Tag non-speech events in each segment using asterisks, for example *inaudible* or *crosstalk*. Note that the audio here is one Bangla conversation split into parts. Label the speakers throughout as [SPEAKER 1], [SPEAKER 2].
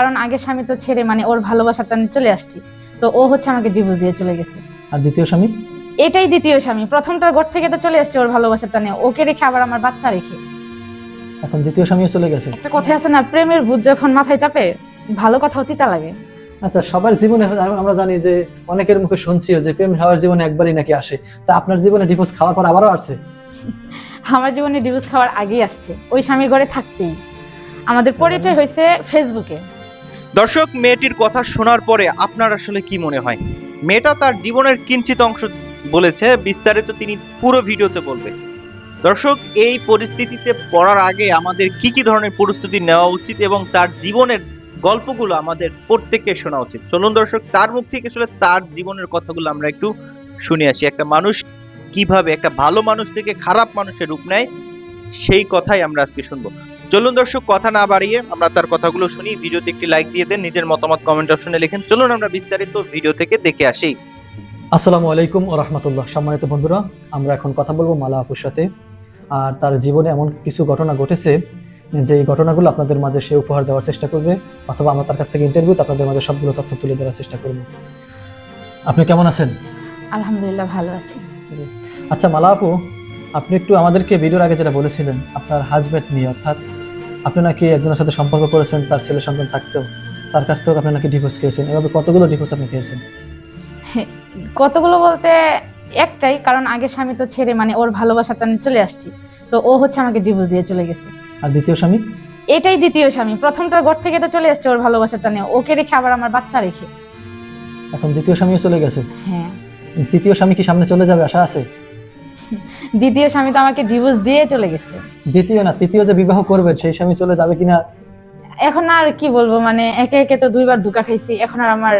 [SPEAKER 1] কারণ আগে স্বামী তো ছেড়ে মানে ওর ভালোবাসাটা নিয়ে চলে আসছি। তো ও হচ্ছে আমাকে ডিভোর্স দিয়ে চলে গেছে।
[SPEAKER 2] আর দ্বিতীয় স্বামী?
[SPEAKER 1] এটাই দ্বিতীয় স্বামী। প্রথমটার ঘর থেকে তো চলে আসছে ওর ভালোবাসাটা নিয়ে। ওকে রেখে আবার আমার বাচ্চা রেখে।
[SPEAKER 2] এখন দ্বিতীয় স্বামীও চলে গেছে?
[SPEAKER 1] একটা কথা আছে না প্রেমের ভূত যখন মাথায় চাপে ভালো কথাও তিতা লাগে।
[SPEAKER 2] আচ্ছা সবার জীবনে আমরা জানি যে অনেকের মুখে শুনছিও যে প্রেম সবার জীবনে একবারই নাকি আসে। তা আপনার জীবনে ডিভোর্স খাওয়ার পর আবারও আসছে?
[SPEAKER 1] আমার জীবনে ডিভোর্স খাওয়ার আগেই আসছে। ওই স্বামীর ঘরে থাকতেই। আমাদের পরিচয় হয়েছে ফেসবুকে
[SPEAKER 3] দর্শক, মেয়েটির কথা শোনার পরে আপনার আসলে কি মনে হয়? মেয়েটা তার জীবনের কিঞ্চিত অংশ বলেছে, বিস্তারিত তিনি পুরো ভিডিওতে বলবে। দর্শক, এই পরিস্থিতিতে পড়ার আগে আমাদের কি কি ধরনের প্রস্তুতি নেওয়া উচিত এবং তার জীবনের গল্পগুলো আমাদের প্রত্যেককে শোনা উচিত? চলুন দর্শক, তার মুখ থেকে আসলে তার জীবনের কথাগুলো আমরা একটু শুনে আসি। একটা মানুষ কীভাবে একটা ভালো মানুষ থেকে খারাপ মানুষের রূপ নেয়, সেই কথাই আমরা আজকে শুনব। চলুন দর্শক কথা না বাড়িয়ে আমরা তার কথাগুলো শুনি। ভিডিওতে একটি লাইক দিয়ে দেন নিজের মতামত কমেন্ট অপশনে লিখেন। চলুন আমরা বিস্তারিত ভিডিও থেকে দেখে আসি।
[SPEAKER 2] আসসালামু আলাইকুম ও রহমতুল্লাহ। সম্মানিত বন্ধুরা আমরা এখন কথা বলব মালা আপুর সাথে। আর তার জীবনে এমন কিছু ঘটনা ঘটেছে যে এই ঘটনাগুলো আপনাদের মাঝে সে উপহার দেওয়ার চেষ্টা করবে অথবা আমরা তার কাছ থেকে ইন্টারভিউ আপনাদের মাঝে সবগুলো তথ্য তুলে ধরার চেষ্টা করব। আপনি কেমন আছেন?
[SPEAKER 1] আলহামদুলিল্লাহ ভালো আছি।
[SPEAKER 2] আচ্ছা মালা আপু আপনি একটু আমাদেরকে ভিডিওর আগে যেটা বলেছিলেন আপনার হাজব্যান্ড নিয়ে অর্থাৎ আপনি নাকি একজনের সাথে সম্পর্ক করেছেন তার ছেলে সন্তান থাকতেও? তার কাছ থেকে আপনি নাকি ডিভোর্স খেয়েছেন? এভাবে কতগুলো ডিভোর্স আপনি খেয়েছেন?
[SPEAKER 1] কতগুলো বলতে একটাই কারণ আগে স্বামী তো ছেড়ে মানে ওর ভালোবাসাটা চলে আসছি। তো ও হচ্ছে আমাকে ডিভোর্স দিয়ে চলে গেছে।
[SPEAKER 2] আর দ্বিতীয় স্বামী?
[SPEAKER 1] এটাই দ্বিতীয় স্বামী। প্রথমটার ঘর থেকে তো চলে আসছে ওর ভালোবাসাটা নিয়ে। ওকে রেখে আবার আমার বাচ্চা রেখে।
[SPEAKER 2] এখন দ্বিতীয় স্বামীও চলে গেছে?
[SPEAKER 1] হ্যাঁ।
[SPEAKER 2] তৃতীয় স্বামী কি সামনে চলে যাবে? আশা আছে?
[SPEAKER 1] দ্বিতীয় স্বামী তো আমাকে ডিভোর্স দিয়ে চলে গেছে।
[SPEAKER 2] দ্বিতীয় না তৃতীয় যে বিবাহ করবেন সেই স্বামী চলে যাবে কিনা?
[SPEAKER 1] এখন আর কি বলব মানে একে একে তো দুইবার ধোকা খাইছি এখন আর আমার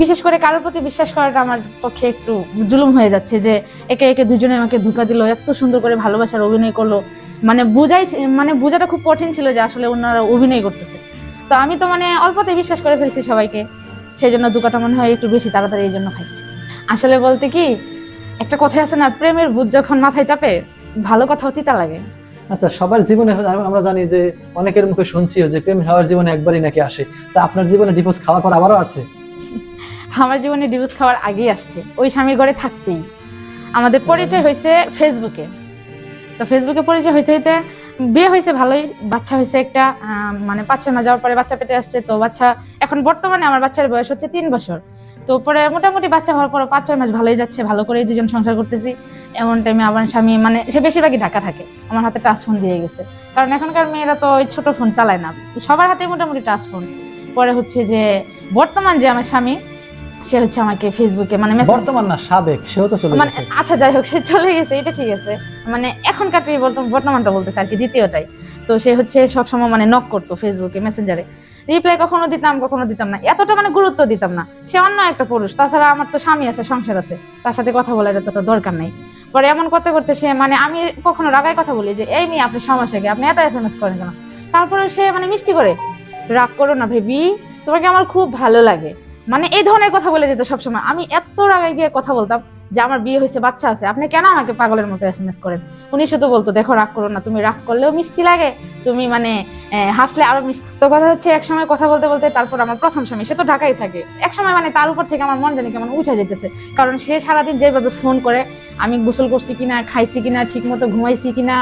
[SPEAKER 1] বিশেষ করে কারোর প্রতি বিশ্বাস করাটা আমার পক্ষে একটু জুলুম হয়ে যাচ্ছে যে একে একে দুজনে আমাকে ধোকা দিল এত সুন্দর করে ভালোবাসার অভিনয় করল। মানে বুঝাই মানে বোঝাটা খুব কঠিন ছিল যে আসলে ওনারা অভিনয় করতেছে। তো আমি তো মানে অল্পতে বিশ্বাস করে ফেলছি সবাইকে সেই জন্য ধোকাটা মনে হয় একটু বেশি তাড়াতাড়ি এই জন্য খাইছি। আসলে বলতে কি একটা কথা আছে না প্রেমের ভূত যখন মাথায় চাপে ভালো কথাও তিতা লাগে।
[SPEAKER 2] আচ্ছা সবার জীবনে আমরা জানি যে অনেকের মুখে শুনছিও যে প্রেম সবার জীবনে একবারই নাকি আসে। তা আপনার জীবনে ডিভোর্স খাওয়ার পর আবারও আসছে? *laughs*
[SPEAKER 1] আমার জীবনে ডিভোর্স খাওয়ার আগেই আসছে। ওই স্বামীর ঘরে থাকতেই। আমাদের পরিচয় হয়েছে ফেসবুকে তো ফেসবুকে পরিচয় হইতে হইতে বিয়ে হয়েছে, ভালোই বাচ্চা হয়েছে একটা মানে পাঁচ ছয় মাস যাওয়ার পরে বাচ্চা পেটে আসছে, তো বাচ্চা এখন বর্তমানে আমার বাচ্চার বয়স হচ্ছে তিন বছর। তো পরে মোটামুটি বাচ্চা হওয়ার পর পাঁচ ছয় মাস ভালোই যাচ্ছে, ভালো করেই দুজন সংসার করতেছি। এমন টাইমে আমার স্বামী মানে সে বেশিরভাগই ঢাকা থাকে, আমার হাতে টাচ ফোন দিয়ে গেছে। কারণ এখনকার মেয়েরা তো ওই ছোটো ফোন চালায় না, সবার হাতে মোটামুটি টাচ ফোন পরে হচ্ছে যে বর্তমান যে আমার স্বামী সে হচ্ছে আমাকে ফেসবুকে মানে
[SPEAKER 2] বর্তমান না সাবেক সেও তো চলে
[SPEAKER 1] মানে
[SPEAKER 2] গেছে।
[SPEAKER 1] আচ্ছা যাই হোক সে চলে গেছে এটা ঠিক আছে। মানে এখনকার বর্তমান বর্তমানটা বলতেছে আর কি দ্বিতীয়টাই। তো সে হচ্ছে সবসময় মানে নক করতো ফেসবুকে মেসেঞ্জারে রিপ্লাই কখনো দিতাম কখনো দিতাম না। এতটা মানে গুরুত্ব দিতাম না। সে অন্য একটা পুরুষ তাছাড়া আমার তো স্বামী আছে সংসার আছে। তার সাথে কথা বলার এতটা দরকার নাই। পরে এমন করতে করতে সে মানে আমি কখনো রাগায় কথা বলি যে এই মেয়ে আপনি সমস্যা কি? আপনি এত এস এম এস করেন কেন? তারপরে সে মানে মিষ্টি করে রাগ করো না ভেবি। তোমাকে আমার খুব ভালো লাগে। মানে এই ধরনের কথা বলে যেত সবসময়। আমি এত রাগায় গিয়ে কথা বলতাম যে আমার বিয়ে হয়েছে, বাচ্চা আছে, আপনি কেন আমাকে পাগলের মতো এস এম এস করেন? উনি শুধু বলতো, দেখো, রাগ করো না, তুমি রাগ করলেও মিষ্টি লাগে, তুমি মানে হাসলে আরও মিষ্টি তো কথা হচ্ছে এক সময় কথা বলতে বলতে তারপর আমার প্রথম স্বামী, সে তো ঢাকাই থাকে। এক সময় মানে তার উপর থেকে আমার মন জানি কেমন উঠে যেতেছে, কারণ সে সারাদিন যেভাবে ফোন করে, আমি গোসল করছি কিনা, খাইছি কিনা ঠিক মতো ঘুমাইছি কিনা,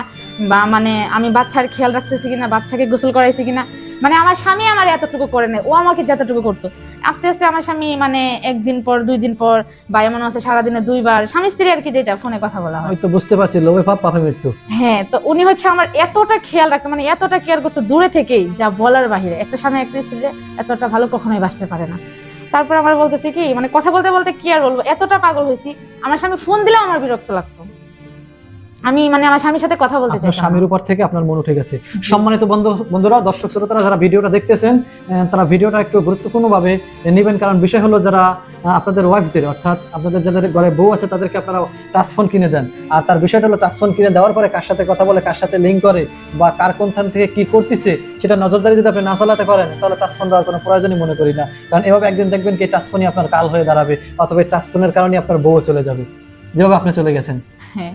[SPEAKER 1] বা মানে আমি বাচ্চার খেয়াল রাখতেছি কিনা, বাচ্চাকে গোসল করাইছি কিনা মানে আমার স্বামী আমার এতটুকু করে নেয় ও আমাকে যতটুকু করতো। আস্তে আস্তে আমার স্বামী মানে একদিন পর দুই দিন পর বা এমন আছে সারাদিনে দুইবার স্বামী স্ত্রী আর কি যেটা ফোনে কথা বলা হয়।
[SPEAKER 2] হয়তো বুঝতে পারছি লোভে পাপ পাপে মৃত্যু।
[SPEAKER 1] হ্যাঁ তো উনি হচ্ছে আমার এতটা খেয়াল রাখতো মানে এতটা কেয়ার করতো দূরে থেকেই যা বলার বাহিরে। একটা স্বামী একটা স্ত্রী এতটা ভালো কখনোই বাসতে পারে না। তারপর আমার বলতেছে কি মানে কথা বলতে বলতে কি আর বলব? এতটা পাগল হয়েছি আমার স্বামী ফোন দিলেও আমার বিরক্ত লাগতো। আমি মানে আমার স্বামীর সাথে কথা বলতে চাই
[SPEAKER 2] স্বামীর উপর থেকে আপনার মন উঠে গেছে। সম্মানিত বন্ধু বন্ধুরা দর্শক শ্রোতারা যারা ভিডিওটা দেখতেছেন তারা ভিডিওটা একটু গুরুত্বপূর্ণভাবে নেবেন। কারণ বিষয় হলো যারা আপনাদের ওয়াইফদের অর্থাৎ আপনাদের যাদের ঘরে বউ আছে তাদেরকে আপনারা টাচ ফোন কিনে দেন। আর তার বিষয়টা হলো টাচ ফোন কিনে দেওয়ার পরে কার সাথে কথা বলে কার সাথে লিঙ্ক করে বা কার কোন স্থান থেকে কি করতেছে সেটা নজরদারি যদি আপনি না চালাতে পারেন তাহলে টাচ ফোন দেওয়ার কোনো প্রয়োজনই মনে করি না। কারণ এভাবে একদিন দেখবেন কি টাচ ফোনই আপনার কাল হয়ে দাঁড়াবে অথবা টাচ ফোনের কারণে আপনার বউ চলে যাবে। যেভাবে আপনি চলে গেছেন।
[SPEAKER 1] হ্যাঁ।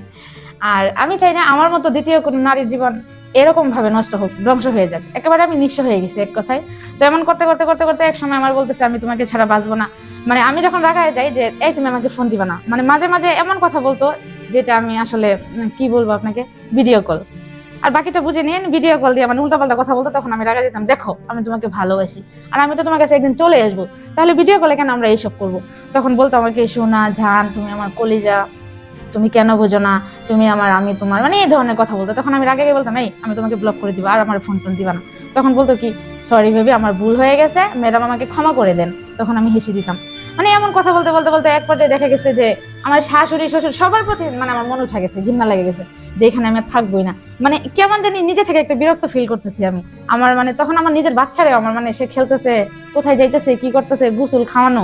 [SPEAKER 1] আর আমি চাই না আমার মতো দ্বিতীয় কোনো নারীর জীবন এরকম ভাবে নষ্ট হোক, ধ্বংস হয়ে যাক। একেবারে আমি নিঃস্ব হয়ে গেছি এক কথায়। তো এমন করতে করতে করতে করতে এক সময় আমার বলতেছে, আমি তোমাকে ছাড়া বাঁচবো না। মানে আমি যখন রাগায় যাই যে, এই তুমি আমাকে ফোন দিবা না। মানে মাঝে মাঝে এমন কথা বলতো যেটা আমি আসলে কি বলব আপনাকে? ভিডিও কল আর বাকিটা বুঝে নিয়ে ভিডিও কল দিয়ে মানে উল্টাপাল্টা কথা বলতো, তখন আমি রাগা যেতাম, দেখো, আমি তোমাকে ভালোবাসি আর আমি তো তোমার কাছে একদিন চলে আসব। তাহলে ভিডিও কলে কেন আমরা এইসব করব? তখন বলতো আমাকে, শোনা ঝান তুমি আমার কলিজা। তুমি কেন বোঝো না? তুমি আমার, আমি তোমার মানে এই ধরনের কথা বলতো। তখন আমি রাগে বলতাম, এই, আমি তোমাকে ব্লক করে দিব, আর আমার ফোন টোন দিবা না। তখন বলতো কি সরি ভেবে আমার ভুল হয়ে গেছে ম্যাডাম আমাকে ক্ষমা করে দেন। তখন আমি হেসে দিতাম। মানে এমন কথা বলতে বলতে বলতে এক পর্যায়ে দেখা গেছে যে, আমার শাশুড়ি, শ্বশুর সবার প্রতি মানে আমার মন উঠা গেছে, ঘৃণা লেগে গেছে যে, এখানে আমি থাকবোই না। মানে কেমন জানি নিজে থেকে একটা বিরক্ত ফিল করতেছি আমি। আমার মানে তখন আমার নিজের বাচ্চারে আমার মানে সে খেলতেছে, কোথায় যাইতেছে, কি করতেছে, গোসল খাওয়ানো,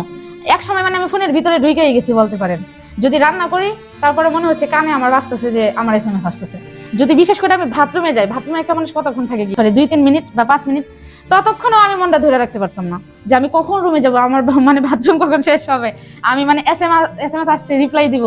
[SPEAKER 1] এক সময় মানে আমি ফোনের ভিতরে ঢুকেই গেছি বলতে পারেন। যদি রান্না করি, তারপরে মনে হচ্ছে কানে আমার আসতেছে যে আমার এস এম এস আসতেছে। যদি বিশেষ করে আমি বাথরুমে যাই, বাথরুমে একটা মানুষ কতক্ষণ থাকে সরি দুই তিন মিনিট বা পাঁচ মিনিট, ততক্ষণও আমি মনটা ধরে রাখতে পারতাম না যে আমি কখন রুমে যাব, আমার মানে বাথরুম কখন শেষ হবে? আমি মানে S M S M S আসছে রিপ্লাই দিব।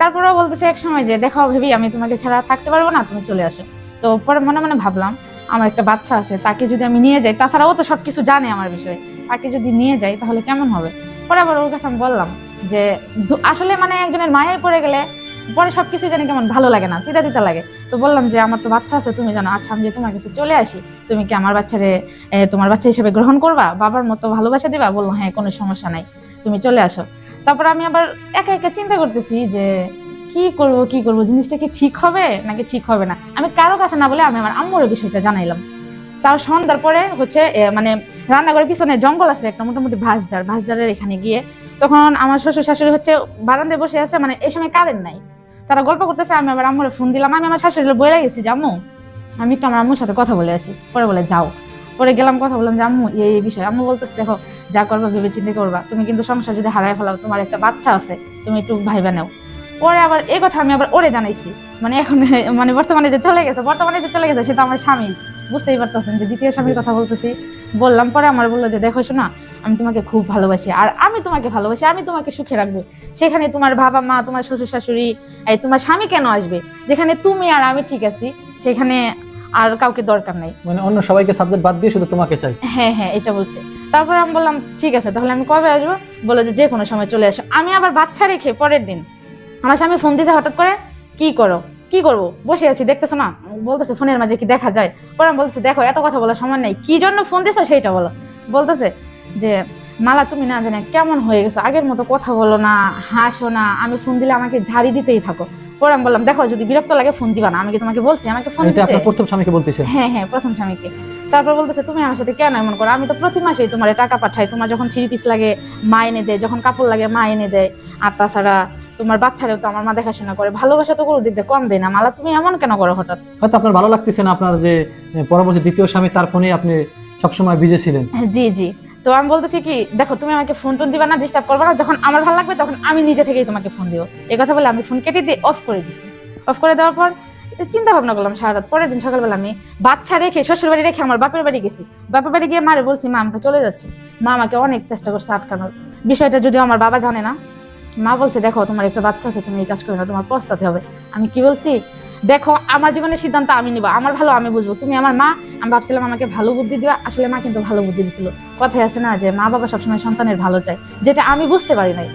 [SPEAKER 1] তারপরেও বলতেছে এক সময় যে দেখাও ভেবি, আমি তোমাকে ছাড়া থাকতে পারব না, তুমি চলে আসো। তো পরে মনে মনে ভাবলাম, আমার একটা বাচ্চা আছে, তাকে যদি আমি নিয়ে যাই তাছাড়া ও তো সবকিছু জানে আমার বিষয়ে, তাকে যদি নিয়ে যাই, তাহলে কেমন হবে? পরে আবার ওর কাছে আমি বললাম যে আসলে মানে একজনের মায়ায় পড়ে গেলে পরে সবকিছু জানি কেমন ভালো লাগে না, তিতা তিতা লাগে। তো বললাম যে, আমার তো বাচ্চা আছে, তুমি জানো আচ্ছা আমি যে তোমার কাছে চলে আসি, তুমি কি আমার বাচ্চারে তোমার বাচ্চা হিসেবে গ্রহণ করবা? বাবার মতো ভালোবাসা দিবা? বলল হ্যাঁ কোনো সমস্যা নাই, তুমি চলে আসো। তারপর আমি আবার একা একা চিন্তা করতেছি যে, কি করব কি করব? জিনিসটা কি ঠিক হবে, নাকি ঠিক হবে না? আমি কারও কাছে না বলে আমি আমার আম্মুর বিষয়টা জানাইলাম। তার সন্ধ্যার পরে হচ্ছে মানে রান্নাঘরের পিছনে জঙ্গল আছে, একটা মোটামুটি ভাসজার ভাসজারের এখানে গিয়ে তখন আমার শ্বশুর শাশুড়ি হচ্ছে বারান্দায় বসে আছে মানে এই সময় কারেন্ট নাই। তারা গল্প করতেছে, আমি আবার আম্মুরে ফোন দিলাম, আমি আমার শাশুড়ি বলে গেছি আম্মু আমি একটু আমার আম্মুর সাথে কথা বলে আসি, পরে বলে যাও। পরে গেলাম, কথা বললাম যে আম্মু এই বিষয়। আম্মু বলতেছে, দেখো, যা করবা, ভেবে চিন্তে করবা। তুমি কিন্তু সংসার যদি হারায় ফেলাও, তোমার একটা বাচ্চা আছে, তুমি একটু ভাইবা নাও। পরে আবার এই কথা আমি আবার ওরে জানাইছি। মানে এখন মানে বর্তমানে যে চলে গেছে, বর্তমানে যে চলে গেছে, সে তো আমার স্বামী। বুঝতেই পারতেছেন যে দ্বিতীয় স্বামীর কথা বলতেছি। বললাম, পরে আমার বলল যে, দেখো, শোনা আমি তোমাকে খুব ভালোবাসি। আর আমি তোমাকে ভালোবাসি আমি তোমাকে সুখে রাখব। সেখানে তোমার বাবা মা তোমার শ্বশুর শাশুড়ি এই তোমার স্বামী কেন আসবে? যেখানে তুমি আর আমি ঠিক আছি সেখানে আর কাউকে দরকার নাই।
[SPEAKER 2] মানে অন্য সবাইকে সাবজেক্ট বাদ দিয়ে শুধু তোমাকে চাই।
[SPEAKER 1] হ্যাঁ হ্যাঁ এটা বলছে। তারপর আমি বললাম ঠিক আছে তাহলে আমি কবে আসব? বলল যে যে কোনো সময় চলে আসো। আমি আবার বাচ্চা রেখে পরের দিন আমার স্বামী ফোন দিয়েছে হঠাৎ করে কি করো? কি করব? বসে আছি দেখতেছো না? বলতেছে ফোনের মাঝে কি দেখা যায়? পরে আমি বলতেছি দেখো এত কথা বলার সময় নেই। কি জন্য ফোন দিয়েছ সেইটা বলো। বলতেছে যে মালা তুমি না জানে কেমন হয়ে গেছো? আগের মতো কথা বলো না হাসো না। আমি ফোন দিলে আমাকে ঝাড়ি দিতেই থাকো। পরে আমি বললাম দেখো যদি বিরক্ত লাগে ফোন দিবা না। আমি কি তোমাকে বলছি? আমাকে ফোন দিতে?
[SPEAKER 2] আপনার প্রথম স্বামীকে বলতেছেন
[SPEAKER 1] হ্যাঁ হ্যাঁ প্রথম স্বামীকে। তারপর বলতেছে তুমি আমার সাথে কেন এমন করো? আমি তো প্রতি মাসেই তোমার টাকা পাঠাই। তোমার যখন থ্রি পিস লাগে মা এনে দেয়। যখন কাপড় লাগে মা এনে দেয়। আর তাছাড়া তোমার বাচ্চারেও তো আমার মা দেখাশোনা করে। ভালোবাসা তো কোনো দিক কম দেয় না। মালা তুমি এমন কেন করো হঠাৎ?
[SPEAKER 2] হয়তো আপনার ভালো লাগতেছে না আপনার যে পরবর্তী দ্বিতীয় স্বামী তার ফোনে আপনি সবসময় বিজে ছিলেন।
[SPEAKER 1] জি জি। তো আমি বলতেছি কি, দেখো, তুমি আমাকে ফোন টোন দিবা না ডিস্টার্ব করবে না, যখন আমার ভালো লাগবে, তখন আমি নিজে থেকেই তোমাকে ফোন দিও এই কথা বলে আমি ফোন কেটে দিয়ে অফ করে দিছি। অফ করে দেওয়ার পর চিন্তা ভাবনা করলাম সারা রাত পরের দিন সকালবেলা আমি বাচ্চা রেখে, শ্বশুর বাড়ি রেখে আমার বাপের বাড়ি গেছি। বাপের বাড়ি গিয়ে মারে বলছি, মা, আমি চলে যাচ্ছি। মা আমাকে অনেক চেষ্টা করছে আটকানোর। বিষয়টা যদিও আমার বাবা জানে না। মা বলছে, দেখো, তোমার একটা বাচ্চা আছে, তুমি এই কাজ করো না, তোমার পস্তাতে হবে। আমি কি বলছি দেখো আমার জীবনের সিদ্ধান্ত আমি নিব আমার ভালো আমি বুঝব। তুমি আমার মা আমি ভাবছিলাম আমাকে ভালো বুদ্ধি দিবা আসলে মা কিন্তু ভালো বুদ্ধি দিছিল। কথায় আছে না যে মা বাবা সবসময় সন্তানের ভালো চায় যেটা আমি বুঝতে পারি নাই।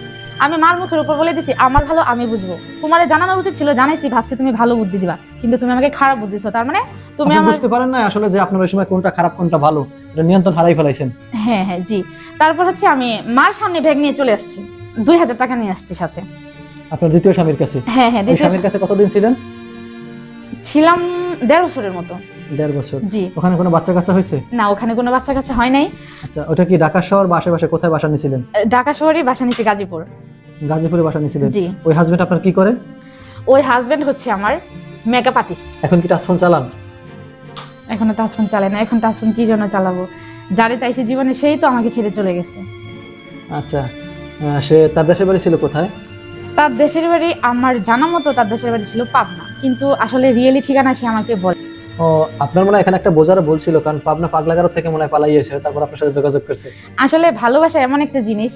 [SPEAKER 1] আমি মার মুখের উপর বলে দিছি আমার ভালো আমি বুঝব। তোমার জানানোর উচিত ছিল জানাইছি ভাবছি তুমি ভালো বুদ্ধি দিবা কিন্তু তুমি আমাকে খারাপ বুদ্ধি দিছো তার মানে তুমি আমার
[SPEAKER 2] বুঝতে পারেন না আসলে যে আপনার ওই সময় কোনটা খারাপ কোনটা ভালো এটা নিয়ন্ত্রণ হারাই ফেলাইছেন।
[SPEAKER 1] হ্যাঁ হ্যাঁ জি। তারপর হচ্ছে আমি মার সামনে ব্যাগ নিয়ে চলে আসছি দুই হাজার টাকা নিয়ে আসছি সাথে।
[SPEAKER 2] আপনার দ্বিতীয় স্বামীর কাছে।
[SPEAKER 1] হ্যাঁ হ্যাঁ দ্বিতীয়
[SPEAKER 2] স্বামীর কাছে কতদিন ছিলেন?
[SPEAKER 1] ছিলাম দেড় বছরের মতো।
[SPEAKER 2] দেড় বছর?
[SPEAKER 1] জি।
[SPEAKER 2] ওখানে কোনো বাচ্চা কাচ্চা হয়েছে?
[SPEAKER 1] না ওখানে কোনো বাচ্চা কাছে হয় নাই।
[SPEAKER 2] আচ্ছা ওটা কি ঢাকা শহর বা আশেপাশে কোথায় বাসা নিয়েছিলেন
[SPEAKER 1] ঢাকা শহরেই বাসা নিচ্ছি গাজীপুর।
[SPEAKER 2] গাজীপুরে বাসা নিয়েছিলেন
[SPEAKER 1] জি।
[SPEAKER 2] ওই হাজবেন্ড আপনার কি করে?
[SPEAKER 1] ওই হাজবেন্ড হচ্ছে আমার মেকআপ আর্টিস্ট
[SPEAKER 2] এখন কি টাচফোন চালান?
[SPEAKER 1] এখনও টাচফোন চালায় না এখন টাচফোন কি জন্য চালাবো? যারে চাইছে জীবনে সেই তো আমাকে ছেড়ে চলে গেছে।
[SPEAKER 2] আচ্ছা সে তার দেশের বাড়ি ছিল কোথায়?
[SPEAKER 1] তার দেশের বাড়ি আমার জানা মতো তার দেশের বাড়ি ছিল পাবনা। কিন্তু আসলে রিয়েলি ঠিকানা সে আমাকে বলে।
[SPEAKER 2] ও আপনার মনে এখানে একটা বোঝারও বলছিল কারণ পাবনা পাগলাগারো থেকে মনে হয় পালাইয়েছে তারপর আপনার সাথে যোগাযোগ করছে।
[SPEAKER 1] আসলে ভালোবাসা এমন একটা জিনিস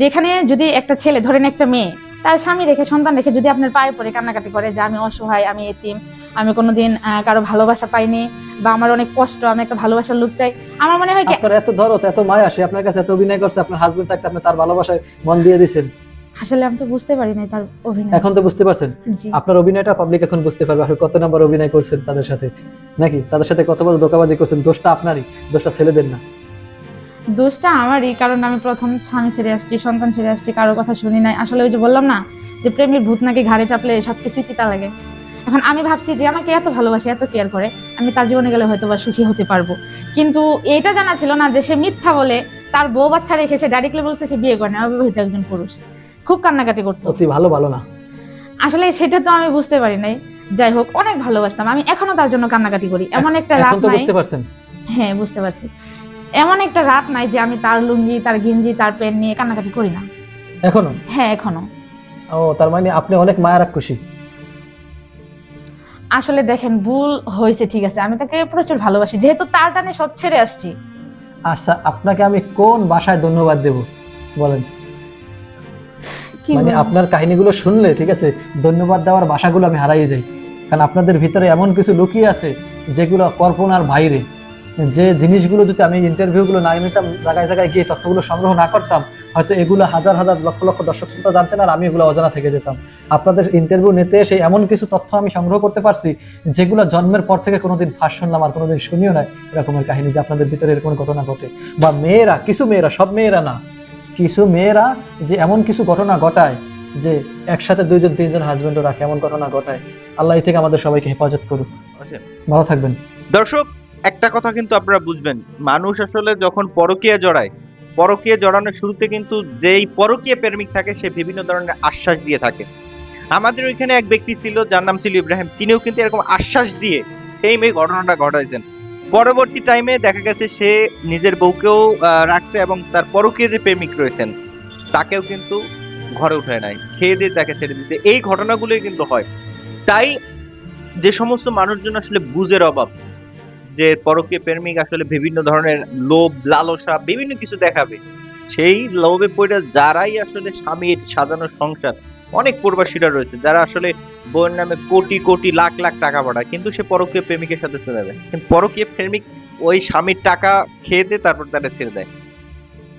[SPEAKER 1] যেখানে যদি একটা ছেলে ধরেন একটা মেয়ে তার স্বামী রেখে সন্তান রেখে যদি আপনার পায়ে পড়ে কান্নাকাটি করে যে আমি অসহায় আমি এতিম আমি কোনোদিন কারও ভালোবাসা পাইনি বা আমার অনেক কষ্ট আমি একটা ভালোবাসার লোক চাই। আমার মনে হয়
[SPEAKER 2] আপনার এত দরদ এত মায়া সে আপনার কাছে এত অভিনয় করছে আপনার হাজবেন্ড থাকতে আপনি তার ভালোবাসায় মন দিয়ে দিয়েছেন।
[SPEAKER 1] আসলে আমি তো বুঝতে পারি নাই তার অভিনয়।
[SPEAKER 2] এখন তো বুঝতে পারছেন? আপনার অভিনয়টা পাবলিক এখন বুঝতে পারবে। আপনি কত নাম্বার অভিনয় করছেন তাদের সাথে? নাকি? তাদের সাথে কত বড় ধোকাবাজি করছেন? দোষটা আপনারই দোষটা ছেলেদের না।
[SPEAKER 1] দোষটা আমারই কারণ আমি প্রথম স্বামী ছেড়ে আসছি সন্তান ছেড়ে আসছি কারোর কথা শুনি নাই। আসলে ওই যে বললাম না যে প্রেমের ভূত নাকি ঘাড়ে চাপলে সবকিছুই তিতা লাগে। এখন আমি ভাবছি যে আমাকে এত ভালোবাসে এত কেয়ার করে আমি তার জীবনে গেলে হয়তো বা সুখী হতে পারব। কিন্তু এটা জানা ছিল না যে সে মিথ্যা বলে তার বউ বাচ্চা রেখে সে ডাইরেক্টলি বলছে সে বিয়ে করে না অবিবাহিত একজন পুরুষ। খুব কান্নাকাটি করতো।
[SPEAKER 2] অতি ভালো ভালো না।
[SPEAKER 1] আসলে সেটা তো আমি বুঝতে পারি নাই। যাই হোক অনেক ভালোবাসতাম। আমি এখনও তার জন্য কান্নাকাটি করি। এমন একটা রাত নাই।
[SPEAKER 2] বুঝতে পারছেন।
[SPEAKER 1] হ্যাঁ বুঝতে পারছি। এমন একটা রাত নাই যে আমি তার লুঙ্গি তার গেঞ্জি তার প্যান্ট নিয়ে কান্নাকাটি করি না।
[SPEAKER 2] এখনও?
[SPEAKER 1] হ্যাঁ এখনও।
[SPEAKER 2] ও তার মানে আপনি অনেক মায়া রাখ খুশি
[SPEAKER 1] আসলে দেখেন ভুল হয়েছে ঠিক আছে। আমি তাকে প্রচুর ভালোবাসি। যেহেতু তার টানে সব ছেড়ে আসছি।
[SPEAKER 2] আচ্ছা আপনাকে আমি কোন ভাষায় ধন্যবাদ দেব? বলেন। মানে আপনার কাহিনীগুলো শুনলে ঠিক আছে ধন্যবাদ দেওয়ার ভাষাগুলো আমি হারাই যাই। কারণ আপনাদের ভিতরে এমন কিছু লুকিয়ে আছে যেগুলো কল্পনার বাইরে। যে জিনিসগুলো যদি আমি ইন্টারভিউগুলো না নিতাম জায়গায় জায়গায় গিয়ে তথ্যগুলো সংগ্রহ না করতাম হয়তো এগুলো হাজার হাজার লক্ষ লক্ষ দর্শক শ্রোতা জানতেন আর আমি এগুলো অজানা থেকে যেতাম। আপনাদের ইন্টারভিউ নিতে এসে এমন কিছু তথ্য আমি সংগ্রহ করতে পারছি যেগুলো জন্মের পর থেকে কোনোদিন ফাঁস শুনলাম আর কোনোদিন শুনিও না এরকমের কাহিনী যে আপনাদের ভিতরে এরকম ঘটনা ঘটে। বা মেয়েরা কিছু মেয়েরা সব মেয়েরা না। কিছু মেয়েরা যে এমন কিছু ঘটনা ঘটায় যে একসাথে দুইজন তিনজন হাজবেন্ডও রাখে এমন ঘটনা ঘটায়। আল্লাহ থেকে আমাদের সবাইকে হেফাজত করুক।
[SPEAKER 3] আচ্ছা।
[SPEAKER 2] ভালো থাকবেন।
[SPEAKER 3] দর্শক একটা কথা কিন্তু আপনারা বুঝবেন। মানুষ আসলে যখন পরকীয়া জড়ায় পরকীয়া জড়ানোর শুরুতে কিন্তু যেই পরকীয়া প্রেমিক থাকে সে বিভিন্ন ধরনের আশ্বাস দিয়ে থাকে। আমাদের ওইখানে এক ব্যক্তি ছিল যার নাম ছিল ইব্রাহিম। তিনিও কিন্তু এরকম আশ্বাস দিয়ে সেই এই ঘটনাটা ঘটাইছেন। পরবর্তী টাইমে দেখা গেছে সে নিজের বউকেও রাখছে এবং তার পরকীয় যে প্রেমিক রয়েছেন, তাকেও কিন্তু ঘরে উঠায় নাই। খেয়ে দিয়ে তাকে ছেড়ে দিচ্ছে এই ঘটনাগুলোই কিন্তু হয়। তাই যে সমস্ত মানুষজন আসলে বুঝের অভাব, যে পরকীয় প্রেমিক আসলে বিভিন্ন ধরনের লোভ, লালসা, বিভিন্ন কিছু দেখাবে, সেই লোভে পড়ে যারাই আসলে স্বামীর সাজানো সংসার অনেক প্রবাসীরা রয়েছে যারা আসলে বউয়ের নামে কোটি কোটি লাখ লাখ টাকা পাঠায় কিন্তু সে পরকীয় প্রেমিকের সাথে চলে যাবে কিন্তু পরকীয় প্রেমিক ওই স্বামীর টাকা খেয়ে দিয়ে তারপর তারা ছেড়ে দেয়।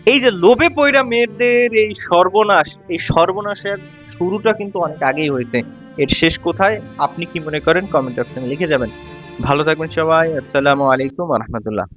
[SPEAKER 3] এই যে লোভে পয়রা মেয়েদের এই সর্বনাশ, এই সর্বনাশের শুরুটা কিন্তু অনেক আগেই হয়েছে। এর শেষ কোথায়? আপনি কি মনে করেন? কমেন্ট অপশনে লিখে যাবেন। ভালো থাকবেন সবাই। আসসালামু আলাইকুম রহমতুল্লাহ।